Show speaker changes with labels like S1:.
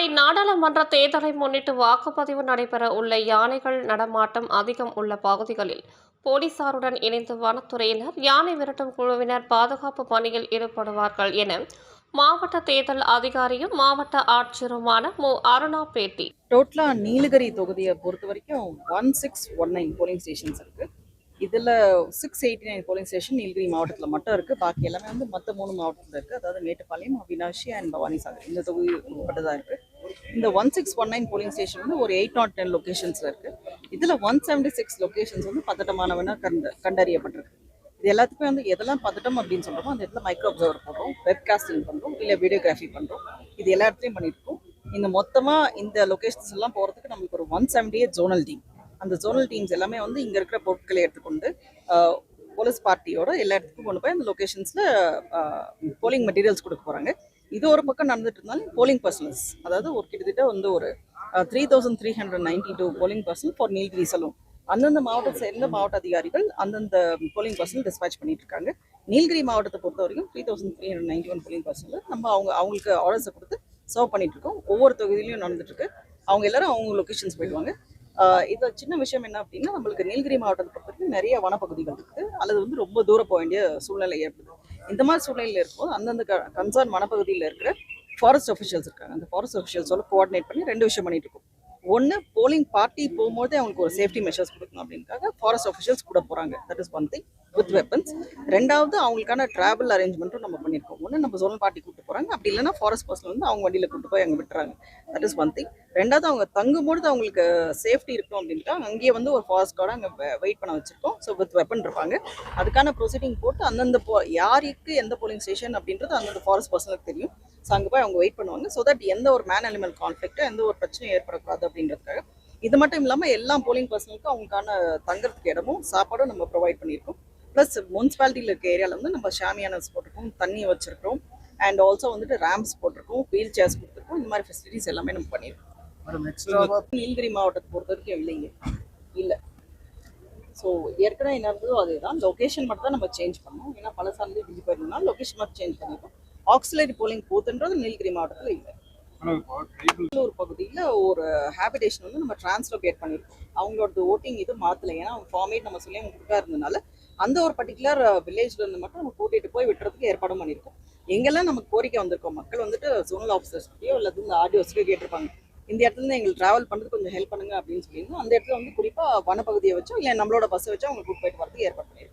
S1: நாளை நாடாளுமன்ற தேர்தலை முன்னிட்டு வாக்குப்பதிவு நடைபெற உள்ள யானைகள் நடமாட்டம் அதிகம் உள்ள பகுதிகளில் போலீசாருடன் இணைந்து வனத்துறையினர் யானை விரட்டும் குழுவினர் பாதுகாப்பு பணியில் ஈடுபடுவார்கள் என மாவட்ட தேர்தல் அதிகாரியும் மாவட்ட ஆட்சியருமான மு. அருணா பேட்டி
S2: டோட்டலா நீலகிரி தொகுதியை பொறுத்த வரைக்கும் one six one nine polling stations இருக்குது இதில் six eighty nine polling station Nilgiri மாவட்டத்தில் மட்டும் இருக்குது பாக்கி எல்லாமே வந்து மற்ற மூணு மாவட்டத்தில் இருக்குது அதாவது மேட்டுப்பாளையம் அவினாஷி அண்ட் பவானி சாகர் இந்த தொகுதி உட்பட்டதாக இருக்குது இந்த one six one nine polling station வந்து ஒரு எயிட் நாட் டென் லொக்கேஷன்ஸில் இருக்குது இதில் ஒன் செவன்ட்டி சிக்ஸ் லொக்கேஷன்ஸ் வந்து பதட்டமானவனாக கண்ட கண்டறியப்பட்டிருக்கு. இது எல்லாத்துக்குமே வந்து எதெல்லாம் பதட்டம் அப்படின்னு சொல்கிறோமோ அந்த இடத்துல மைக்ரோ அப்சர்வர் போடுறோம் வெப்காஸ்டிங் பண்ணுறோம் இல்லை வீடியோகிராஃபி பண்ணுறோம் இது எல்லா இடத்துலையும் பண்ணியிருக்கோம் இந்த மொத்தமாக இந்த லொக்கேஷன்ஸ் எல்லாம் போகிறதுக்கு நம்மளுக்கு ஒரு one seventy eight zonal team அந்த ஜோனல் டீம்ஸ் எல்லாமே வந்து இங்கே இருக்கிற பொருட்களை எடுத்துக்கொண்டு போலீஸ் பார்ட்டியோட எல்லா இடத்துக்கும் கொண்டு போய் அந்த லொக்கேஷன்ஸில் போலிங் மெட்டீரியல்ஸ் கொடுக்க போகிறாங்க இது ஒரு பக்கம் நடந்துட்டு இருந்தாலும் போலிங் பர்சனல்ஸ் அதாவது ஒரு கிட்டத்தட்ட வந்து ஒரு three thousand three hundred ninety two polling person for Nilgiri salon அந்தந்த மாவட்டத்தை சேர்ந்த மாவட்ட அதிகாரிகள் அந்தந்த போலிங் பர்சனல் டிஸ்பேச் பண்ணிட்டு இருக்காங்க நீலகிரி மாவட்டத்தை பொறுத்த வரைக்கும் three thousand three hundred ninety one polling பர்சனில் நம்ம அவங்க அவங்களுக்கு ஆர்டர்ஸை கொடுத்து சர்வ் பண்ணிட்டு இருக்கோம் ஒவ்வொரு தொகுதியிலையும் நடந்துட்டு இருக்கு அவங்க எல்லாரும் அவங்க லொக்கேஷன்ஸ் போயிடுவாங்க. இது சின்ன விஷயம் என்ன அப்படின்னா நம்மளுக்கு நீலகிரி மாவட்டத்தை பொறுத்த வரைக்கும் நிறைய வனப்பகுதிகள் இருக்குது. அல்லது வந்து ரொம்ப தூரம் போக வேண்டிய சூழ்நிலை ஏற்படுது. இந்த மாதிரி சூழ்நிலையில் இருக்கும்போது அந்தந்த கன்சர்ன் வனப்பகுதியில் இருக்கிற ஃபாரஸ்ட் அஃபிஷியல்ஸ் இருக்காங்க. அந்த ஃபாரஸ்ட் அஃபிஷியல்ஸோட கோஆர்டினேட் பண்ணி ரெண்டு விஷயம் பண்ணிட்டு இருக்கோம். ஒன்று போலிங் பார்ட்டி போகும்போதே அவங்களுக்கு ஒரு சேஃப்டி மெஷர்ஸ் கொடுக்கணும் அப்படின்னுக்காக ஃபாரஸ்ட் அஃபிஷியல்ஸ் கூட போகிறாங்க that is one thing with weapons ரெண்டாவது அவங்களுக்கான டிராவல் அரேஞ்ச்மெண்ட்டும் நம்ம ஒன்று நம்ம ஜோனல் பாட்டி கூட்டு போகிறாங்க அப்படி இல்லைன்னா ஃபாரஸ்ட் பர்சன் வந்து அவங்க வண்டியில் கூட்டு போய் அங்கே விட்டுறாங்க. தட் இஸ் ஒன் திங் ரெண்டாவது அவங்க தங்கும்பொழுது அவங்களுக்கு சேஃப்டி இருக்கும் அப்படின்ட்டு அங்கேயே வந்து ஒரு ஃபாரஸ்ட் கார்டு அங்கே வெயிட் பண்ண வச்சுருக்கோம். ஸோ வித் வெப்பன் இருப்பாங்க. அதுக்கான ப்ரொசீடிங் போட்டு அந்தந்த போ யாருக்கு எந்த போலிங் ஸ்டேஷன் அப்படின்றது அந்தந்த ஃபாரஸ்ட் பர்சனுக்கு தெரியும். ஸோ அங்கே போய் அவங்க வெயிட் பண்ணுவாங்க. ஸோ தட் எந்த ஒரு மேன் அனிமல் கான்ஃப்ளிக்ட்டோ எந்த ஒரு பிரச்சனையும் ஏற்படக்கூடாது அப்படின்றதுக்காக. இது மட்டும் இல்லாமல் எல்லா போலிங் பர்சனுக்கும் அவங்களுக்கான தங்குறதுக்கு இடமும் சாப்பாடும் நம்ம ப்ரொவைட் பண்ணியிருக்கோம். ப்ளஸ் முனிசிபாலிட்டியில் இருக்க ஏரியாவில் வந்து நம்ம ஷாமியானஸ் போட்டிருக்கோம் தண்ணி வச்சிருக்கிறோம். அண்ட் ஆல்சோ வந்துட்டு ரேம்ஸ் போட்டிருக்கோம் வீல் சேர்ஸ் கொடுத்துருக்கோம். இந்த மாதிரி ஃபெசிலிட்டிஸ் எல்லாமே நம்ம பண்ணியிருக்கோம். நீலகிரி மாவட்டத்தை பொறுத்த வரைக்கும் இல்லைங்க. இல்லை. ஸோ ஏற்கனவே என்ன இருந்ததோ அதே தான் லொக்கேஷன் மட்டும் தான் நம்ம சேஞ்ச் பண்ணோம். ஏன்னா பல சார்ந்து பிஜி போயிருந்தோம்னா லொக்கேஷன் மட்டும் சேஞ்ச் பண்ணியிருக்கோம் ஆக்சிலரி போலிங் பூத்துன்றது நீலகிரி மாவட்டத்தில் இல்லை. ஒரு பகுதியில் ஒரு ஹேபிடேஷன் வந்து நம்ம டிரான்ஸ்லோகேட் பண்ணியிருக்கோம். அவங்களோட ஓட்டிங் இது மாற்றலை ஏன்னா அவங்க ஃபார்மேட் நம்ம சொல்லி அவங்க கொடுக்கா இருந்தனால அந்த ஒரு பர்டிகுலர் வில்லேஜ்ல இருந்து மட்டும் நம்ம கூட்டிட்டு போய் விட்டுறதுக்கு ஏற்பாடும் பண்ணியிருக்கோம். எங்கெல்லாம் நமக்கு கோரிக்கை வந்திருக்கோம் மக்கள் வந்துட்டு ஜோனல் ஆஃபீஸர்ஸ்கிட்டயோ இல்லை இந்த ஆர்டிஓஸ்க்கோ கேட்டிருப்பாங்க. இந்த இடத்துல இருந்து எங்களுக்கு ட்ராவல் பண்ணுறது கொஞ்சம் ஹெல்ப் பண்ணுங்க அப்படின்னு சொல்லியிருந்தோம். அந்த இடத்துல வந்து குறிப்பாக வனப்பகுதியை வச்சோ இல்லை நம்மளோட பஸ்ஸை வச்சு அவங்க கூட்டு போயிட்டு வரதுக்கு ஏற்பாடு பண்ணியிருக்கோம்.